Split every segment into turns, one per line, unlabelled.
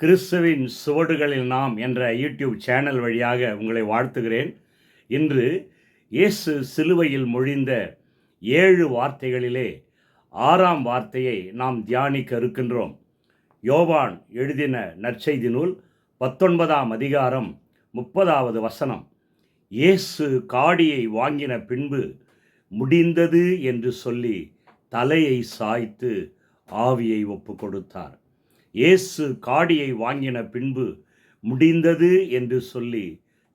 கிறிஸ்துவின் சுவடுகளில் நாம் என்ற யூடியூப் சேனல் வழியாக உங்களை வாழ்த்துகிறேன். இன்று இயேசு சிலுவையில் மொழிந்த ஏழு வார்த்தைகளிலே ஆறாம் வார்த்தையை நாம் தியானிக்க இருக்கின்றோம். யோவான் எழுதின நற்செய்தி நூல் பத்தொன்பதாம் அதிகாரம் முப்பதாவது வசனம். இயேசு காடியை வாங்கின பின்பு முடிந்தது என்று சொல்லி தலையை சாய்த்து ஆவியை ஒப்பு கொடுத்தார் இயேசு காடியை வாங்கின பின்பு முடிந்தது என்று சொல்லி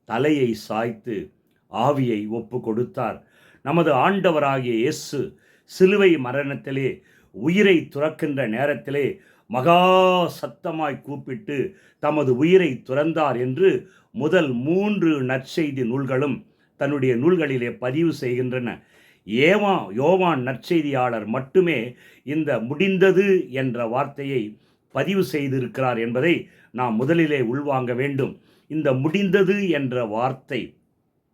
தலையை சாய்த்து ஆவியை ஒப்பு கொடுத்தார் நமது ஆண்டவராகிய இயேசு சிலுவை மரணத்திலே உயிரை துறக்கின்ற நேரத்திலே மகா சத்தமாய் கூப்பிட்டு தமது உயிரை துறந்தார் என்று முதல் மூன்று நற்செய்தி நூல்களும் தன்னுடைய நூல்களிலே பதிவு செய்கின்றன. ஏவா யோவான் நற்செய்தியாளர் மட்டுமே இந்த முடிந்தது என்ற வார்த்தையை பதிவு செய்திருக்கிறார் என்பதை நாம் முதலிலே உள்வாங்க வேண்டும். இந்த முடிந்தது என்ற வார்த்தை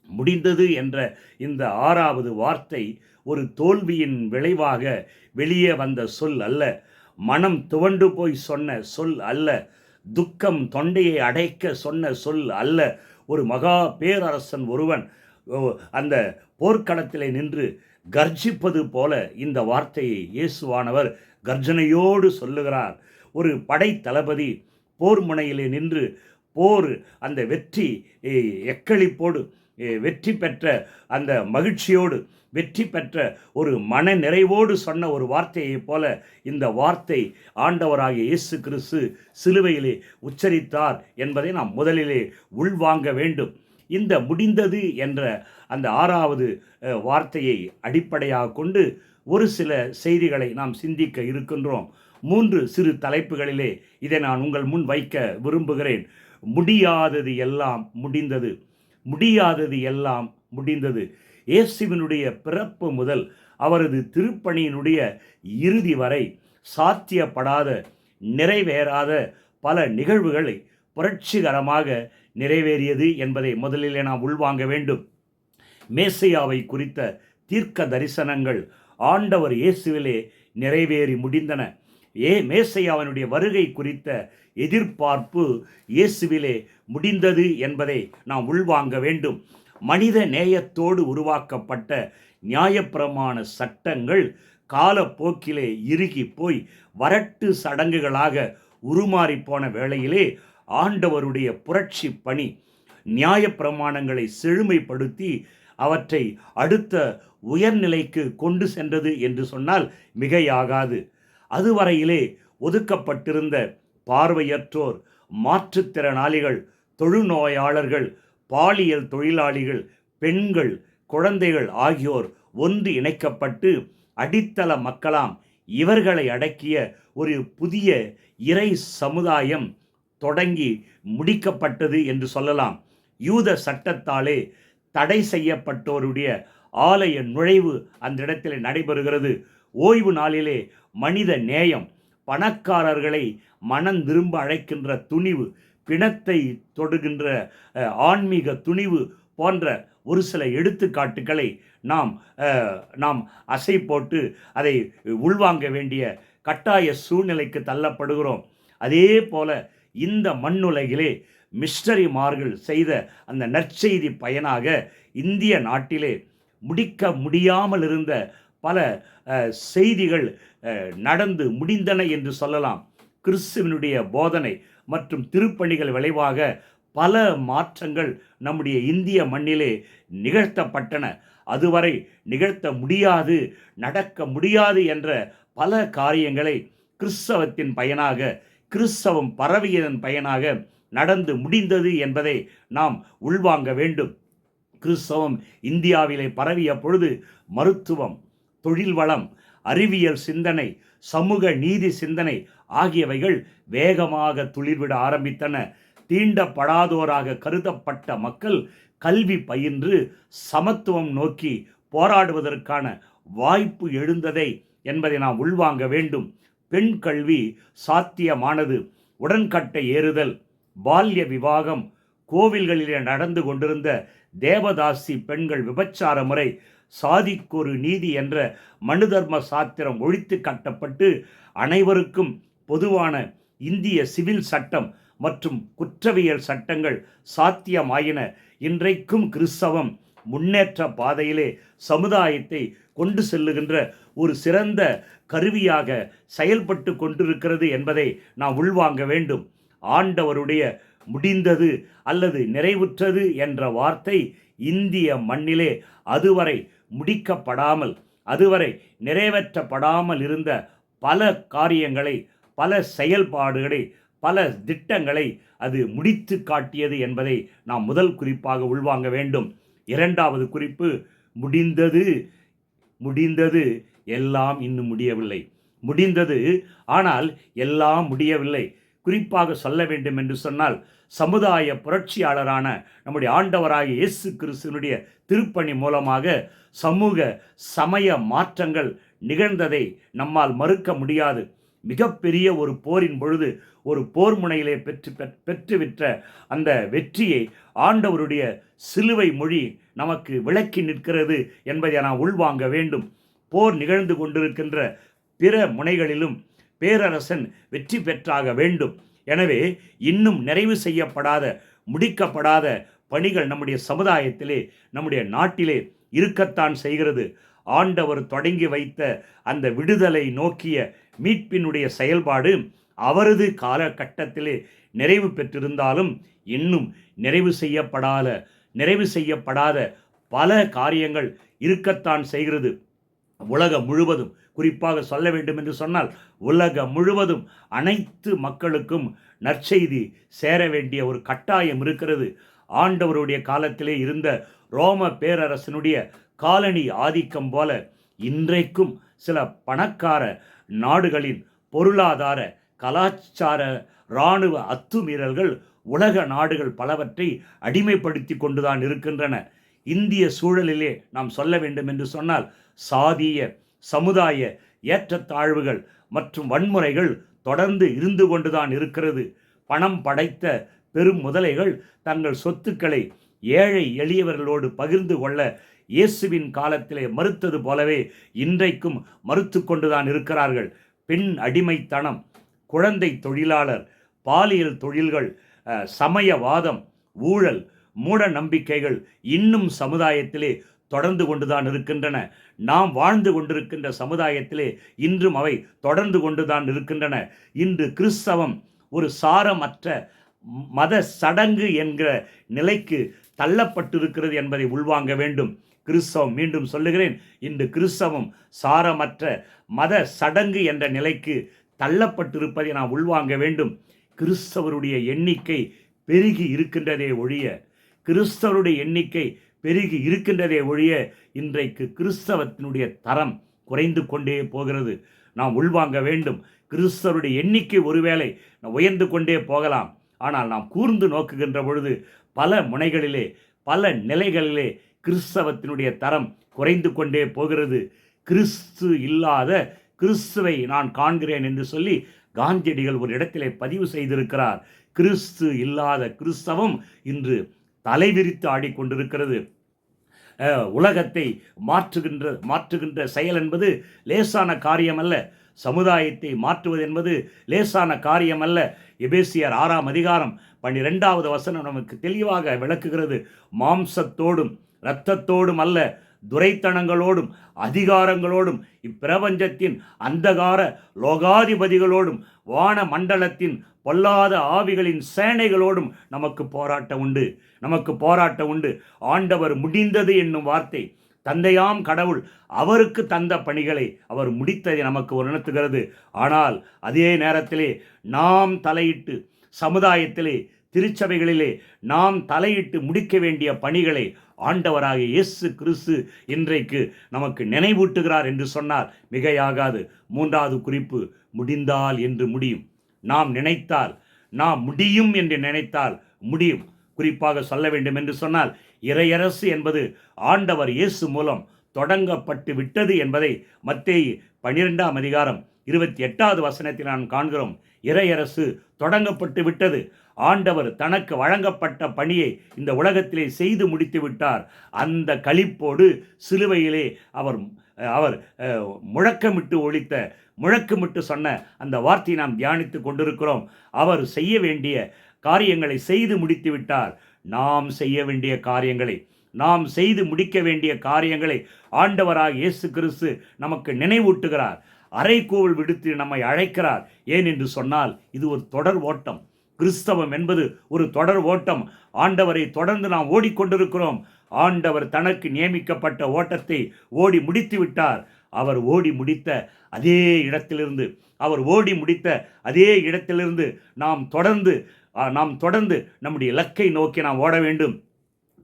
முடிந்தது என்ற இந்த ஆறாவது வார்த்தை ஒரு தோல்வியின் விளைவாக வெளியே வந்த சொல் அல்ல. மனம் துவண்டு போய் சொன்ன சொல் அல்ல. துக்கம் தொண்டையை அடைக்க சொன்ன சொல் அல்ல. ஒரு மகா பேரரசன் ஒருவன் அந்த போர்க்களத்திலே நின்று கர்ஜிப்பது போல இந்த வார்த்தையை இயேசுவானவர் கர்ஜனையோடு சொல்லுகிறார். ஒரு படை தளபதி போர் முனையிலே நின்று போர் அந்த வெற்றி எக்களிப்போடு வெற்றி பெற்ற அந்த மகிழ்ச்சியோடு வெற்றி பெற்ற ஒரு மன நிறைவோடு சொன்ன ஒரு வார்த்தையைப் போல இந்த வார்த்தை ஆண்டவராகிய இயேசு கிறிஸ்து சிலுவையிலே உச்சரித்தார் என்பதை நாம் முதலிலே உள்வாங்க வேண்டும். இந்த முடிந்தது என்ற அந்த ஆறாவது வார்த்தையை அடிப்படையாக கொண்டு ஒரு சில செய்திகளை நாம் சிந்திக்க இருக்கின்றோம். மூன்று சிறு தலைப்புகளிலே இதை நான் உங்கள் முன் வைக்க விரும்புகிறேன். முடியாதது எல்லாம் முடிந்தது. முடியாதது எல்லாம் முடிந்தது. இயேசுவினுடைய பிறப்பு முதல் அவரது திருப்பணியினுடைய இறுதி வரை சாத்தியப்படாத நிறைவேறாத பல நிகழ்வுகளை புரட்சிகரமாக நிறைவேறியது என்பதை முதலிலே நாம் உள்வாங்க வேண்டும். மேசையாவை குறித்த தீர்க்க தரிசனங்கள் ஆண்டவர் இயேசுவிலே நிறைவேறி முடிந்தன. ஏ மேசையாவினுடைய வருகை குறித்த எதிர்பார்ப்பு இயேசுவிலே முடிந்தது என்பதை நாம் உள்வாங்க வேண்டும். மனித நேயத்தோடு உருவாக்கப்பட்ட நியாயப்பிரமாண சட்டங்கள் காலப்போக்கிலே இறுகி போய் வரட்டு சடங்குகளாக உருமாறி போன வேளையிலே ஆண்டவருடைய புரட்சி பணி நியாயப்பிரமாணங்களை செழுமைப்படுத்தி அவற்றை அடுத்த உயர்நிலைக்கு கொண்டு சென்றது என்று சொன்னால் மிகையாகாது. அதுவரையிலே ஒதுக்கப்பட்டிருந்த பார்வையற்றோர் மாற்றுத்திறனாளிகள் தொழுநோயாளர்கள் பாலியல் தொழிலாளிகள் பெண்கள் குழந்தைகள் ஆகியோர் ஒன்று இணைக்கப்பட்டு அடித்தள மக்களாம் இவர்களை அடக்கிய ஒரு புதிய இறை சமுதாயம் தொடங்கி முடிக்கப்பட்டது என்று சொல்லலாம். யூத சட்டத்தாலே தடை செய்யப்பட்டோருடைய ஆலய நுழைவு அந்த இடத்தில் நடைபெறுகிறது. ஓய்வு நாளிலே மனித நேயம் பணக்காரர்களை மனம் திரும்ப அழைக்கின்ற துணிவு பிணத்தை தொடுகின்ற ஆன்மீக துணிவு போன்ற ஒரு சில எடுத்துக்காட்டுகளை நாம் நாம் அசை போட்டு அதை உள்வாங்க வேண்டிய கட்டாய சூழ்நிலைக்கு தள்ளப்படுகிறோம். அதே போல இந்த மண்ணுலகிலே மிஸ்டரிமார்கள் செய்த அந்த நற்செய்தி பயனாக இந்திய நாட்டிலே முடிக்க முடியாமல் இருந்த பல செய்திகள் நடந்து முடிந்தன என்று சொல்லலாம். கிறிஸ்துவனுடைய போதனை மற்றும் திருப்பணிகள் விளைவாக பல மாற்றங்கள் நம்முடைய இந்திய மண்ணிலே நிகழ்த்தப்பட்டன. அதுவரை நிகழ்த்த முடியாது நடக்க முடியாது என்ற பல காரியங்களை கிறிஸ்தவத்தின் பயனாக கிறிஸ்தவம் பரவியதன் பயனாக நடந்து முடிந்தது என்பதை நாம் உள்வாங்க வேண்டும். கிறிஸ்தவம் இந்தியாவிலே பரவிய பொழுது மருத்துவம் தொழில் வளம் அறிவியல் சிந்தனை சமூக நீதி சிந்தனை ஆகியவைகள் வேகமாக துளிர்விட ஆரம்பித்தன. தீண்டப்படாதோராக கருதப்பட்ட மக்கள் கல்வி பயின்று சமத்துவம் நோக்கி போராடுவதற்கான வாய்ப்பு எழுந்ததை என்பதை நாம் உள்வாங்க வேண்டும். பெண் கல்வி சாத்தியமானது. உடன்கட்டை ஏறுதல் பால்ய விவாகம் கோவில்களிலே நடந்து கொண்டிருந்த தேவதாசி பெண்கள் விபச்சார முறை சாதிக்கொரு நீதி என்ற மனுதர்ம சாத்திரம் ஒழித்து கட்டப்பட்டு அனைவருக்கும் பொதுவான இந்திய சிவில் சட்டம் மற்றும் குற்றவியல் சட்டங்கள் சாத்தியமாயின. இன்றைக்கும் கிறிஸ்தவம் முன்னேற்ற பாதையிலே சமுதாயத்தை கொண்டு செல்லுகின்ற ஒரு சிறந்த கருவியாக செயல்பட்டு கொண்டிருக்கிறது என்பதை நாம் உள்வாங்க வேண்டும். ஆண்டவருடைய முடிந்தது அல்லது நிறைவுற்றது என்ற வார்த்தை இந்திய மண்ணிலே அதுவரை முடிக்கப்படாமல் அதுவரை நிறைவேற்றப்படாமல் இருந்த பல காரியங்களை பல செயல்பாடுகளை பல திட்டங்களை அது முடித்து காட்டியது என்பதை நாம் முதல் குறிப்பாக உள்வாங்க வேண்டும். இரண்டாவது குறிப்பு முடிந்தது முடிந்தது எல்லாம் இன்னும் முடியவில்லை. முடிந்தது ஆனால் எல்லாம் முடியவில்லை. குறிப்பாக சொல்ல வேண்டும் என்று சொன்னால் சமுதாய புரட்சியாளரான நம்முடைய ஆண்டவராகிய இயேசு கிறிஸ்துவனுடைய திருப்பணி மூலமாக சமூக சமய மாற்றங்கள் நிகழ்ந்ததை நம்மால் மறுக்க முடியாது. மிகப்பெரிய ஒரு போரின் பொழுது ஒரு போர் முனையிலே பெற்று பெற்- பெற்றுவிட்ட அந்த வெற்றியை ஆண்டவருடைய சிலுவை மொழி நமக்கு விளக்கி நிற்கிறது என்பதை நான் உள்வாங்க வேண்டும். போர் நிகழ்ந்து கொண்டிருக்கின்ற பிற முனைகளிலும் பேரரசன் வெற்றி பெற்றாக வேண்டும். எனவே இன்னும் நிறைவு செய்யப்படாத முடிக்கப்படாத பணிகள் நம்முடைய சமுதாயத்திலே நம்முடைய நாட்டிலே இருக்கத்தான் செய்கிறது. ஆண்டவர் தொடங்கி வைத்த அந்த விடுதலை நோக்கிய மீட்பினுடைய செயல்பாடு அவரது காலகட்டத்திலே நிறைவு பெற்றிருந்தாலும் இன்னும் நிறைவு செய்யப்படாத நிறைவு செய்யப்படாத பல காரியங்கள் இருக்கத்தான் செய்கிறது. உலகம் முழுவதும் குறிப்பாக சொல்ல வேண்டும் என்று சொன்னால் உலகம் முழுவதும் அனைத்து மக்களுக்கும் நற்செய்தி சேர வேண்டிய ஒரு கட்டாயம் இருக்கிறது. ஆண்டவருடைய காலத்திலே இருந்த ரோம பேரரசனுடைய காலனி ஆதிக்கம் போல இன்றைக்கும் சில பணக்கார நாடுகளின் பொருளாதார கலாச்சார இராணுவ அத்துமீறல்கள் உலக நாடுகள் பலவற்றை அடிமைப்படுத்தி கொண்டுதான் இருக்கின்றன. இந்திய சூழலிலே நாம் சொல்ல வேண்டும் என்று சொன்னால் சாதிய சமுதாய ஏற்றத்தாழ்வுகள் மற்றும் வன்முறைகள் தொடர்ந்து இருந்து கொண்டுதான் இருக்கிறது. பணம் படைத்த பெரும் முதலைகள் தங்கள் சொத்துக்களை ஏழை எளியவர்களோடு பகிர்ந்து கொள்ள இயேசுவின் காலத்திலே மறுத்தது போலவே இன்றைக்கும் மறுத்து கொண்டுதான் இருக்கிறார்கள். பெண் அடிமைத்தனம் குழந்தை தொழிலாளர் பாலியல் தொழில்கள் சமயவாதம் ஊழல் மூட நம்பிக்கைகள் இன்னும் சமுதாயத்திலே தொடர்ந்து கொண்டுதான் இருக்கின்றன. நாம் வாழ்ந்து கொண்டிருக்கின்ற சமுதாயத்திலே இன்றும் அவை தொடர்ந்து கொண்டுதான் இருக்கின்றன. இன்று கிறிஸ்தவம் ஒரு சாரமற்ற மத சடங்கு என்கிற நிலைக்கு தள்ளப்பட்டிருக்கிறது என்பதை உள்வாங்க வேண்டும். கிறிஸ்தவம் மீண்டும் சொல்லுகிறேன் இன்று கிறிஸ்தவம் சாரமற்ற மத சடங்கு என்ற நிலைக்கு தள்ளப்பட்டிருப்பதை நாம் உள்வாங்க வேண்டும். கிறிஸ்தவருடைய எண்ணிக்கை பெருகி இருக்கின்றதே ஒழிய கிறிஸ்தவருடைய எண்ணிக்கை பெருகி இருக்கின்றதே ஒழிய இன்றைக்கு கிறிஸ்தவத்தினுடைய தரம் குறைந்து கொண்டே போகிறது. நாம் உள்வாங்க வேண்டும். கிறிஸ்தவருடைய எண்ணிக்கை ஒருவேளை உயர்ந்து கொண்டே போகலாம். ஆனால் நாம் கூர்ந்து நோக்குகின்ற பொழுது பல முனைகளிலே பல நிலைகளிலே கிறிஸ்தவத்தினுடைய தரம் குறைந்து கொண்டே போகிறது. கிறிஸ்து இல்லாத கிறிஸ்துவை நான் காண்கிறேன் என்று சொல்லி காந்தியடிகள் ஒரு இடத்திலே பதிவு செய்திருக்கிறார். கிறிஸ்து இல்லாத கிறிஸ்தவம் இன்று தலைவிரித்து ஆடிக்கொண்டிருக்கிறது. உலகத்தை மாற்றுகின்ற மாற்றுகின்ற செயல் என்பது லேசான காரியம் அல்ல சமுதாயத்தை மாற்றுவது என்பது லேசான காரியம் அல்ல எபேசியர் ஆறாம் அதிகாரம் பன்னிரெண்டாவது வசனம் நமக்கு தெளிவாக விளக்குகிறது. மாம்சத்தோடும் இரத்தத்தோடும் அல்ல துரைத்தனங்களோடும் அதிகாரங்களோடும் இப்பிரபஞ்சத்தின் அந்தகார லோகாதிபதிகளோடும் வான மண்டலத்தின் பொல்லாத ஆவிகளின் சேனைகளோடும் நமக்கு போராட்டம் உண்டு. நமக்கு போராட்டம் உண்டு. ஆண்டவர் முடிந்தது என்னும் வார்த்தை. தந்தையாம் கடவுள் அவருக்கு தந்த பணிகளை அவர் முடித்ததை நமக்கு உணர்த்துகிறது. ஆனால் அதே நேரத்திலே நாம் தலையிட்டு சமுதாயத்திலே திருச்சபைகளிலே நாம் தலையிட்டு முடிக்க வேண்டிய பணிகளை ஆண்டவராக இயேசு கிறிஸ்து இன்றைக்கு நமக்கு நினைவூட்டுகிறார் என்று சொன்னார் மிகையாகாது. மூன்றாவது குறிப்பு முடிந்தால் என்று முடியும். நாம் நினைத்தால் நாம் முடியும் என்று நினைத்தால் முடியும் குறிப்பாக சொல்ல வேண்டும் என்று சொன்னால் இறையரசு என்பது ஆண்டவர் இயேசு மூலம் தொடங்கப்பட்டு விட்டது என்பதை மத்திய பன்னிரெண்டாம் அதிகாரம் இருபத்தி எட்டாவது வசனத்தில் நாம் காண்கிறோம். இறையரசு தொடங்கப்பட்டு விட்டது. ஆண்டவர் தனக்கு வழங்கப்பட்ட பணியை இந்த உலகத்திலே செய்து முடித்து விட்டார். அந்த களிப்போடு சிலுவையிலே அவர் அவர் முழக்கமிட்டு ஒழித்த முழக்கமிட்டு சொன்ன அந்த வார்த்தையை நாம் தியானித்து கொண்டிருக்கிறோம். அவர் செய்ய வேண்டிய காரியங்களை செய்து முடித்து விட்டார். நாம் செய்ய வேண்டிய காரியங்களை நாம் செய்து முடிக்க வேண்டிய காரியங்களை ஆண்டவராக இயேசு கிறிஸ்து நமக்கு நினைவூட்டுகிறார். அரைக்கோவல் விடுத்து நம்மை அழைக்கிறார். ஏன் என்று சொன்னால் இது ஒரு தொடர் ஓட்டம். கிறிஸ்தவம் என்பது ஒரு தொடர் ஓட்டம். ஆண்டவரை தொடர்ந்து நாம் ஓடிக்கொண்டிருக்கிறோம். ஆண்டவர் தனக்கு நியமிக்கப்பட்ட ஓட்டத்தை ஓடி முடித்து விட்டார். அவர் ஓடி முடித்த அதே இடத்திலிருந்து அவர் ஓடி முடித்த அதே இடத்திலிருந்து நாம் தொடர்ந்து நாம் தொடர்ந்து நம்முடைய இலக்கை நோக்கி நாம் ஓட வேண்டும்.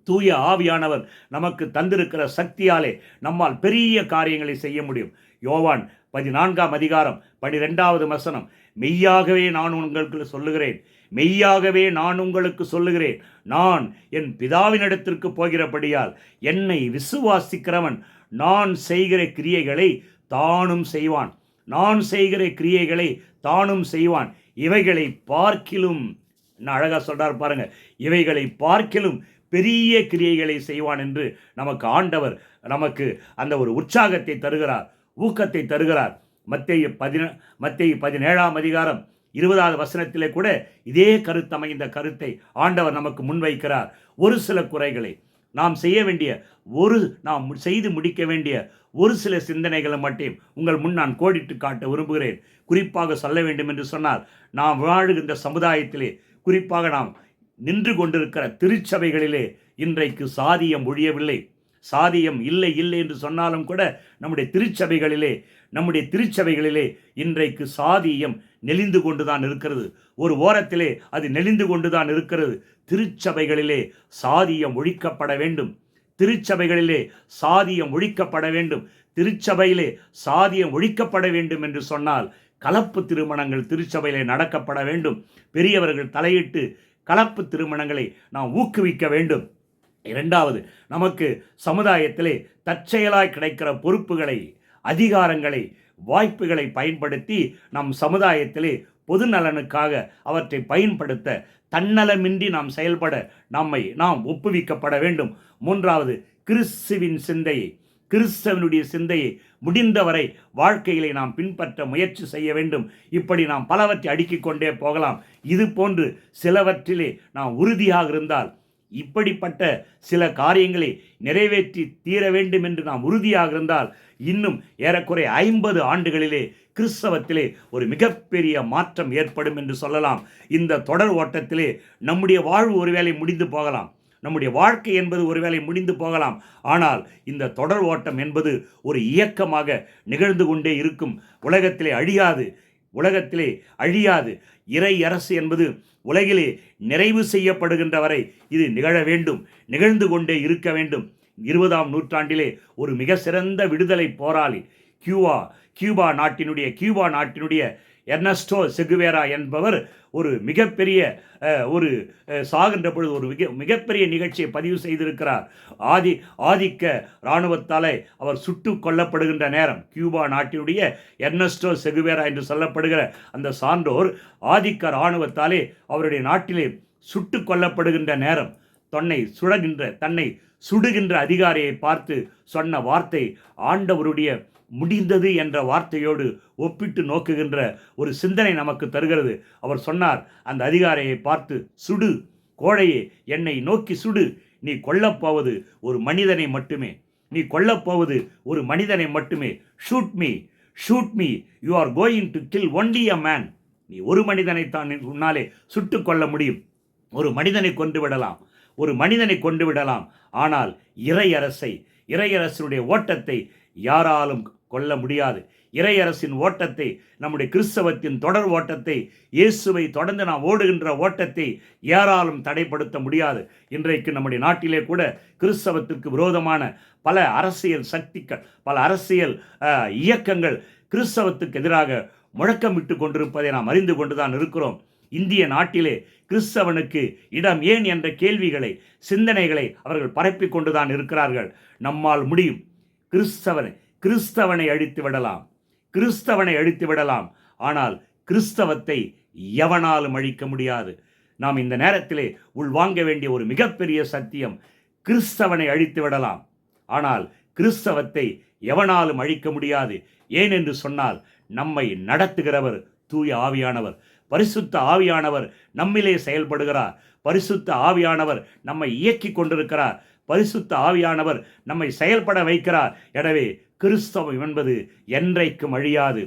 தூய ஆவியானவர் நமக்கு தந்திருக்கிற சக்தியாலே நம்மால் பெரிய காரியங்களை செய்ய முடியும். யோவான் பதினான்காம் அதிகாரம் பனிரெண்டாவது வசனம் மெய்யாகவே நான் உங்களுக்கு சொல்லுகிறேன். மெய்யாகவே நான் உங்களுக்கு சொல்லுகிறேன். நான் என் பிதாவினிடத்திற்கு போகிறபடியால் என்னை விசுவாசிக்கிறவன் நான் செய்கிற கிரியைகளை தானும் செய்வான். நான் செய்கிற கிரியைகளை தானும் செய்வான். இவைகளை பார்க்கிலும் அழகாக சொல்கிறார் சொல்றார் பாருங்க. இவைகளை பார்க்கிலும் பெரிய கிரியைகளை செய்வான் என்று நமக்கு ஆண்டவர் நமக்கு அந்த ஒரு உற்சாகத்தை தருகிறார் ஊக்கத்தை தருகிறார். மத்திய பதின மத்திய பதினேழாம் அதிகாரம் இருபதாவது வசனத்திலே கூட இதே கருத்தமைந்த கருத்தை ஆண்டவர் நமக்கு முன்வைக்கிறார். ஒரு சில குறைகளை. நாம் செய்ய வேண்டிய ஒரு நாம் செய்து முடிக்க வேண்டிய ஒரு சில சிந்தனைகளை மட்டும் உங்கள் முன் நான் கோடிட்டு காட்ட விரும்புகிறேன். குறிப்பாக சொல்ல வேண்டும் என்று சொன்னால் நாம் வாழுகின்ற சமுதாயத்திலே குறிப்பாக நாம் நின்று கொண்டிருக்கிற திருச்சபைகளிலே இன்றைக்கு சாதியம் ஒழியவில்லை. சாதியம் இல்லை இல்லை என்று சொன்னாலும் கூட நம்முடைய திருச்சபைகளிலே நம்முடைய திருச்சபைகளிலே இன்றைக்கு சாதியம் நெளிந்து கொண்டுதான் இருக்கிறது. ஒரு ஓரத்திலே அது நெளிந்து கொண்டுதான் இருக்கிறது. திருச்சபைகளிலே சாதியம் ஒழிக்கப்பட வேண்டும். திருச்சபைகளிலே சாதியம் ஒழிக்கப்பட வேண்டும். திருச்சபையிலே சாதியம் ஒழிக்கப்பட வேண்டும் என்று சொன்னால் கலப்பு திருமணங்கள் திருச்சபையிலே நடக்கப்பட வேண்டும். பெரியவர்கள் தலையிட்டு கலப்பு திருமணங்களை நாம் ஊக்குவிக்க வேண்டும். இரண்டாவது நமக்கு சமுதாயத்திலே தற்செயலாய் கிடைக்கிற பொறுப்புகளை அதிகாரங்களை வாய்ப்புகளை பயன்படுத்தி நம் சமுதாயத்திலே பொது நலனுக்காக அவற்றை பயன்படுத்த தன்னலமின்றி நாம் செயல்பட நம்மை நாம் ஒப்புவிக்கப்பட வேண்டும். மூன்றாவது கிறிஸ்துவின் சிந்தையை கிறிஸ்தவனுடைய சிந்தையை முடிந்தவரை வாழ்க்கைகளை நாம் பின்பற்ற முயற்சி செய்ய வேண்டும். இப்படி நாம் பலவற்றை அடுக்கிக் கொண்டே போகலாம். இது போன்று சிலவற்றிலே நாம் உறுதியாக இருந்தால் இப்படிப்பட்ட சில காரியங்களை நிறைவேற்றி தீர வேண்டும் என்று நாம் உறுதியாக இருந்தால் இன்னும் ஏறக்குறைய ஐம்பது ஆண்டுகளிலே கிறிஸ்தவத்திலே ஒரு மிகப்பெரிய மாற்றம் ஏற்படும் என்று சொல்லலாம். இந்த தொடர் ஓட்டத்திலே நம்முடைய வாழ்வு ஒருவேளை முடிந்து போகலாம். நம்முடைய வாழ்க்கை என்பது ஒருவேளை முடிந்து போகலாம். ஆனால் இந்த தொடர் ஓட்டம் என்பது ஒரு இயக்கமாக நிகழ்ந்து கொண்டே இருக்கும். உலகத்திலே அழியாது. உலகத்திலே அழியாது. இறை அரசு என்பது உலகிலே நிறைவு செய்யப்படுகின்ற வரை இது நிகழ வேண்டும் நிகழ்ந்து கொண்டே இருக்க வேண்டும். இருபதாம் நூற்றாண்டிலே ஒரு மிக சிறந்த விடுதலை போராளி கியூபா கியூபா நாட்டினுடைய கியூபா நாட்டினுடைய எர்னஸ்டோ செகுவேரா என்பவர் ஒரு மிகப்பெரிய ஒரு சாகின்ற பொழுது ஒரு மிக மிகப்பெரிய நிகழ்ச்சியை பதிவு செய்திருக்கிறார். ஆதி ஆதிக்க இராணுவத்தாலே அவர் சுட்டு கொல்லப்படுகின்ற நேரம் கியூபா நாட்டினுடைய எர்னஸ்டோ செகுவேரா என்று சொல்லப்படுகிற அந்த சான்றோர் ஆதிக்க இராணுவத்தாலே அவருடைய நாட்டிலே சுட்டு கொல்லப்படுகின்ற நேரம் தன்னை சுடகின்ற தன்னை சுடுகின்ற அதிகாரியை பார்த்து சொன்ன வார்த்தை ஆண்டவருடைய முடிந்தது என்ற வார்த்தையோடு ஒப்பிட்டு நோக்குகின்ற ஒரு சிந்தனை நமக்கு தருகிறது. அவர் சொன்னார் அந்த அதிகாரியை பார்த்து சுடு கோழையே என்னை நோக்கி சுடு. நீ கொல்லப்போவது ஒரு மனிதனை மட்டுமே. நீ கொல்லப்போவது ஒரு மனிதனை மட்டுமே. Shoot me shoot me you are going to kill only a man நீ ஒரு மனிதனை தான் உன்னாலே சுட்டு கொள்ள முடியும். ஒரு மனிதனை கொண்டு விடலாம். ஒரு மனிதனை கொண்டு விடலாம். ஆனால் இறையரசை இறையரசனுடைய ஓட்டத்தை யாராலும் கொல்ல முடியாது. இறையரசின் ஓட்டத்தை நம்முடைய கிறிஸ்தவத்தின் தொடர் ஓட்டத்தை இயேசுவை தொடர்ந்து நாம் ஓடுகின்ற ஓட்டத்தை யாராலும் தடைப்படுத்த முடியாது. இன்றைக்கு நம்முடைய நாட்டிலே கூட கிறிஸ்தவத்திற்கு விரோதமான பல அரசியல் சக்திகள் பல அரசியல் இயக்கங்கள் கிறிஸ்தவத்துக்கு எதிராக முழக்கமிட்டு கொண்டிருப்பதை நாம் அறிந்து கொண்டுதான் இருக்கிறோம். இந்திய நாட்டிலே கிறிஸ்தவனுக்கு இடம் ஏன் என்ற கேள்விகளை சிந்தனைகளை அவர்கள் பரப்பிக் கொண்டுதான் இருக்கிறார்கள். நம்மால் முடியும். கிறிஸ்தவனை கிறிஸ்தவனை அழித்து விடலாம். கிறிஸ்தவனை அழித்து விடலாம். ஆனால் கிறிஸ்தவத்தை எவனாலும் அழிக்க முடியாது. நாம் இந்த நேரத்திலே உள்வாங்க வேண்டிய ஒரு மிகப்பெரிய சத்தியம் கிறிஸ்தவனை அழித்து விடலாம். ஆனால் கிறிஸ்தவத்தை எவனாலும் அழிக்க முடியாது. ஏன் என்று சொன்னால் நம்மை நடத்துகிறவர் தூய ஆவியானவர். பரிசுத்த ஆவியானவர் நம்மிலே செயல்படுகிறார். பரிசுத்த ஆவியானவர் நம்மை இயக்கி கொண்டிருக்கிறார். பரிசுத்த ஆவியானவர் நம்மை செயல்பட வைக்கிறார். எனவே கிறிஸ்தவம் என்பது என்றைக்கும் அழியாது.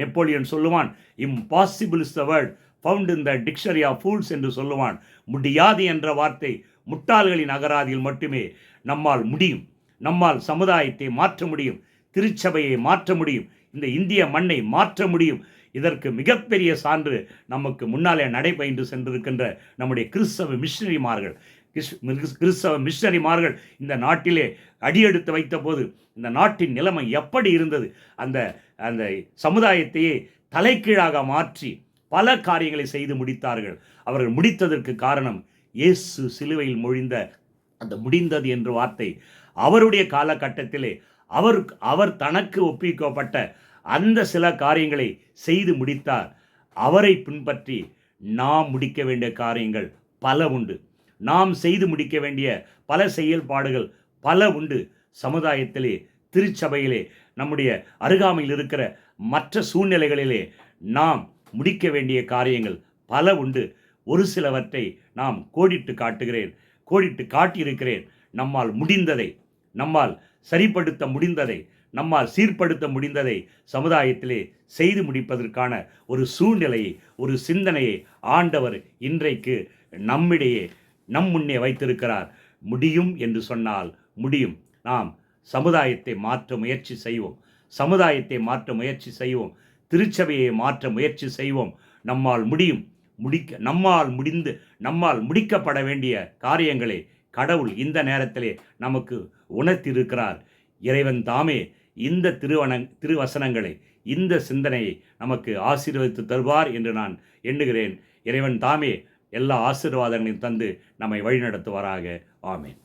நெப்போலியன் சொல்லுவான் impossible is the word found in the dictionary of fools என்று சொல்லுவான். முடியாது என்ற வார்த்தை முட்டாள்களின் அகராதியில் மட்டுமே நம்மால் முடியும். நம்மால் சமுதாயத்தை மாற்ற முடியும். திருச்சபையை மாற்ற முடியும். இந்த இந்திய மண்ணை மாற்ற முடியும். இதற்கு மிகப்பெரிய சான்று நமக்கு முன்னாலே நடைபயின்று சென்றிருக்கின்ற நம்முடைய கிறிஸ்தவ மிஷினரிமார்கள். கிறிஸ்- கிறிஸ்தவ மிஷனரிமார்கள் இந்த நாட்டிலே அடியெடுத்து வைத்தபோது இந்த நாட்டின் நிலைமை எப்படி இருந்தது? அந்த அந்த சமுதாயத்தையே தலைகீழாக மாற்றி பல காரியங்களை செய்து முடித்தார்கள். அவர்கள் முடித்ததற்கு காரணம் இயேசு சிலுவையில் மொழிந்த அந்த முடிந்தது என்ற வார்த்தை. அவருடைய காலகட்டத்திலே அவர் அவர் தனக்கு ஒப்பிக்கப்பட்ட அந்த சில காரியங்களை செய்து முடித்தார். அவரை பின்பற்றி நாம் முடிக்க வேண்டிய காரியங்கள் பல உண்டு. நாம் செய்து முடிக்க வேண்டிய பல செயல்பாடுகள் பல உண்டு. சமுதாயத்திலே திருச்சபையிலே நம்முடைய அருகாமையில் இருக்கிற மற்ற சூழ்நிலைகளிலே நாம் முடிக்க வேண்டிய காரியங்கள் பல உண்டு. ஒரு சிலவற்றை நாம் கோடிட்டு காட்டுகிறேன் கோடிட்டு காட்டியிருக்கிறேன். நம்மால் முடிந்ததை நம்மால் சரிப்படுத்த முடிந்ததை நம்மால் சீர்படுத்த முடிந்ததை சமுதாயத்திலே செய்து முடிப்பதற்கான ஒரு சூழ்நிலையை ஒரு சிந்தனையை ஆண்டவர் இன்றைக்கு நம்மிடையே நம் முன்னே வைத்திருக்கிறார். முடியும் என்று சொன்னால் முடியும். நாம் சமுதாயத்தை மாற்ற முயற்சி செய்வோம். சமுதாயத்தை மாற்ற முயற்சி செய்வோம். திருச்சபையை மாற்ற முயற்சி செய்வோம். நம்மால் முடியும். முடிக்க நம்மால் முடிந்து நம்மால் முடிக்கப்பட வேண்டிய காரியங்களை கடவுள் இந்த நேரத்திலே நமக்கு உணர்த்தியிருக்கிறார். இறைவன் தாமே இந்த திருவன திருவசனங்களை இந்த சிந்தனையை நமக்கு ஆசீர்வதித்து தருவார் என்று நான் எண்ணுகிறேன். இறைவன் தாமே எல்லா ஆசீர்வாதங்களையும் தந்து நம்மை வழிநடத்துவாராக. ஆமீன்.